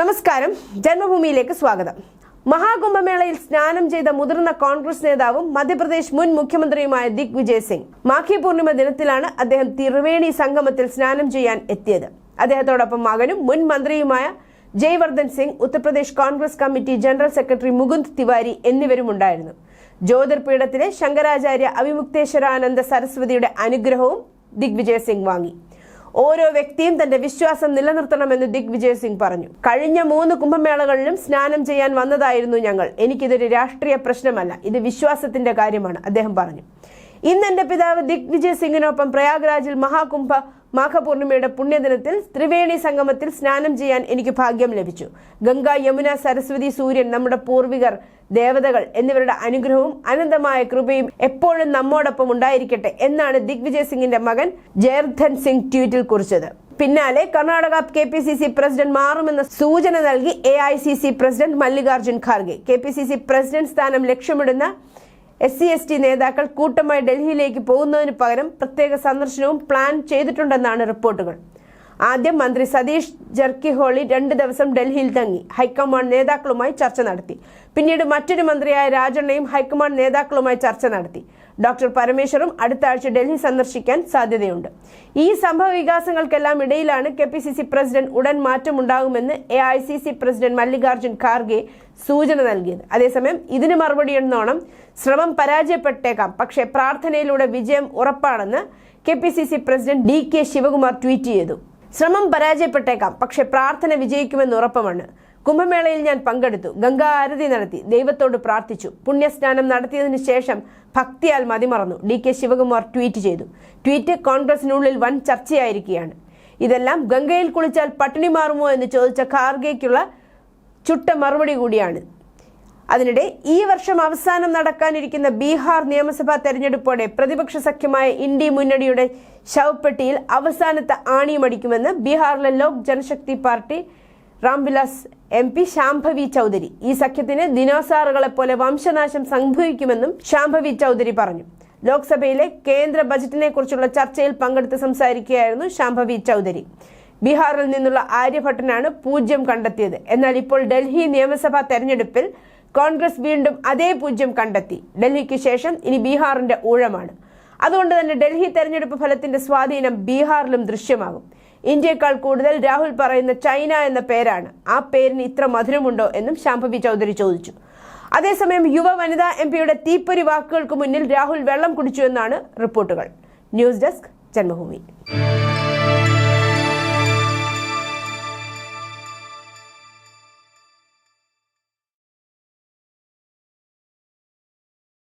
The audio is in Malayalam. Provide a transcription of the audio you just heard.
നമസ്കാരം. ജന്മഭൂമിയിലേക്ക് സ്വാഗതം. മഹാകുംഭമേളയിൽ സ്നാനം ചെയ്ത മുതിർന്ന കോൺഗ്രസ് നേതാവും മധ്യപ്രദേശ് മുൻ മുഖ്യമന്ത്രിയുമായ ദിഗ് വിജയ് സിംഗ് മാഘി പൂർണിമ ദിനത്തിലാണ് അദ്ദേഹം ത്രിവേണി സംഗമത്തിൽ സ്നാനം ചെയ്യാൻ എത്തിയത്. അദ്ദേഹത്തോടൊപ്പം മകനും മുൻ മന്ത്രിയുമായ Jaivardhan Singh Uttar Pradesh Congress committee general secretary Mukund Tiwari എന്നിവരും എന്നിവരുമുണ്ടായിരുന്നു ജ്യോതിർപീഠത്തിലെ ശങ്കരാചാര്യ അവിമുക്തേശ്വരാനന്ദ സരസ്വതിയുടെ അനുഗ്രഹവും ദിഗ്വിജയ് സിംഗ് വാങ്ങി. ഓരോ വ്യക്തിയും തന്റെ വിശ്വാസം നിലനിർത്തണമെന്ന് ദിഗ്വിജയ് സിംഗ് പറഞ്ഞു. കഴിഞ്ഞ മൂന്ന് കുംഭമേളകളിലും സ്നാനം ചെയ്യാൻ വന്നതായിരുന്നു ഞങ്ങൾ. എനിക്കിതൊരു രാഷ്ട്രീയ പ്രശ്നമല്ല ഇത് വിശ്വാസത്തിന്റെ കാര്യമാണ് അദ്ദേഹം പറഞ്ഞു. ഇന്ന് എന്റെ പിതാവ് ദിഗ്വിജയ് സിംഗിനൊപ്പം പ്രയാഗ്രാജിൽ മഹാകുംഭ മാഘപൂർണിമയുടെ പുണ്യദിനത്തിൽ ത്രിവേണി സംഗമത്തിൽ സ്നാനം ചെയ്യാൻ എനിക്ക് ഭാഗ്യം ലഭിച്ചു. ഗംഗ യമുന സരസ്വതി സൂര്യൻ നമ്മുടെ പൂർവികർ ദേവതകൾ എന്നിവരുടെ അനുഗ്രഹവും അനന്തമായ കൃപയും എപ്പോഴും നമ്മോടൊപ്പം ഉണ്ടായിരിക്കട്ടെ എന്നാണ് ദിഗ്വിജയ് സിംഗിന്റെ മകൻ ജയർധൻ സിംഗ് ട്വീറ്റിൽ കുറിച്ചത്. പിന്നാലെ Karnataka K P C C president മാറുമെന്ന സൂചന നൽകി A I C C president Mallikarjun Kharge. K P C C president സ്ഥാനം ലക്ഷ്യമിടുന്ന എസ് സി എസ് ടി നേതാക്കൾ കൂട്ടമായി ഡൽഹിയിലേക്ക് പോകുന്നതിന് പകരം പ്രത്യേക സന്ദർശനവും പ്ലാൻ ചെയ്തിട്ടുണ്ടെന്നാണ് റിപ്പോർട്ടുകൾ. ആദ്യം മന്ത്രി സതീഷ് ജർക്കിഹോളി രണ്ട് ദിവസം ഡൽഹിയിൽ തങ്ങി. ഹൈക്കമാൻഡ് നേതാക്കളുമായി ചർച്ച നടത്തി. പിന്നീട് മറ്റൊരു മന്ത്രിയായ രാജണ്ണയും ഹൈക്കമാൻഡ് നേതാക്കളുമായി ചർച്ച നടത്തി. ഡോക്ടർ പരമേശ്വറും അടുത്ത ആഴ്ച ഡൽഹി സന്ദർശിക്കാൻ സാധ്യതയുണ്ട്. ഈ സംഭവ വികാസങ്ങൾക്കെല്ലാം ഇടയിലാണ് K P C C president ഉടൻ മാറ്റമുണ്ടാകുമെന്ന് A I C C president Mallikarjun Kharge സൂചന നൽകിയത്. അതേസമയം ഇതിന് മറുപടിയെന്നോണം ശ്രമം പരാജയപ്പെട്ടേക്കാം പക്ഷേ പ്രാർത്ഥനയിലൂടെ വിജയം ഉറപ്പാണെന്ന് K P C C president D K Shivakumar tweet ചെയ്തു. ശ്രമം പരാജയപ്പെട്ടേക്കാം പക്ഷേ പ്രാർത്ഥന വിജയിക്കുമെന്ന് ഉറപ്പമാണ്. കുംഭമേളയിൽ ഞാൻ പങ്കെടുത്തു. ഗംഗാ ആരതി നടത്തി. ദൈവത്തോട് പ്രാർത്ഥിച്ചു. പുണ്യസ്നാനം നടത്തിയതിനു ശേഷം ഭക്തിയാൽ മതിമറന്നു. ഡി കെ ശിവകുമാർ ട്വീറ്റ് ചെയ്തു. ട്വീറ്റ് കോൺഗ്രസിനുള്ളിൽ വൻ ചർച്ചയായിരിക്കുകയാണ്. ഇതെല്ലാം ഗംഗയിൽ കുളിച്ചാൽ പട്ടിണി മാറുമോ എന്ന് ചോദിച്ച ഖാർഗയ്ക്കുള്ള ചുട്ട മറുപടി കൂടിയാണ്. അതിനിടെ ഈ വർഷം അവസാനം നടക്കാനിരിക്കുന്ന ബീഹാർ നിയമസഭാ തെരഞ്ഞെടുപ്പോടെ പ്രതിപക്ഷ സഖ്യമായ ഇന്ത്യ മുന്നണിയുടെ ശവപ്പെട്ടിയിൽ അവസാനത്തെ ആണിയുമടിക്കുമെന്ന് ബീഹാറിലെ Lok Janshakti party Ramvilas M P Shambhavi Chaudhary. ഈ സഖ്യത്തിന് ദിനോസാറുകളെ പോലെ വംശനാശം സംഭവിക്കുമെന്നും ശാംഭവി ചൗധരി പറഞ്ഞു. ലോക്സഭയിലെ കേന്ദ്ര ബജറ്റിനെ കുറിച്ചുള്ള ചർച്ചയിൽ പങ്കെടുത്ത് സംസാരിക്കുകയായിരുന്നു ശാംഭവി ചൗധരി. ബീഹാറിൽ നിന്നുള്ള ആര്യഭട്ടനാണ് പൂജ്യം കണ്ടെത്തിയത്. എന്നാൽ ഇപ്പോൾ ഡൽഹി നിയമസഭാ തെരഞ്ഞെടുപ്പിൽ കോൺഗ്രസ് വീണ്ടും അതേ പൂജ്യം കണ്ടെത്തി. ഡൽഹിക്ക് ശേഷം ഇനി ബീഹാറിന്റെ ഊഴമാണ്. അതുകൊണ്ട് തന്നെ ഡൽഹി തെരഞ്ഞെടുപ്പ് ഫലത്തിന്റെ സ്വാധീനം ബീഹാറിലും ദൃശ്യമാകും. ഇന്ത്യയെക്കാൾ കൂടുതൽ രാഹുൽ പറയുന്ന ചൈന എന്ന പേരാണ്. ആ പേരിന് ഇത്ര മധുരമുണ്ടോ എന്നും ശാംഭവി ചൗധരി ചോദിച്ചു. അതേസമയം യുവ വനിതാ എം പിയുടെ തീപ്പൊരി വാക്കുകൾക്ക് മുന്നിൽ രാഹുൽ വെള്ളം കുടിച്ചു എന്നാണ് റിപ്പോർട്ടുകൾ. News desk Janmabhumi.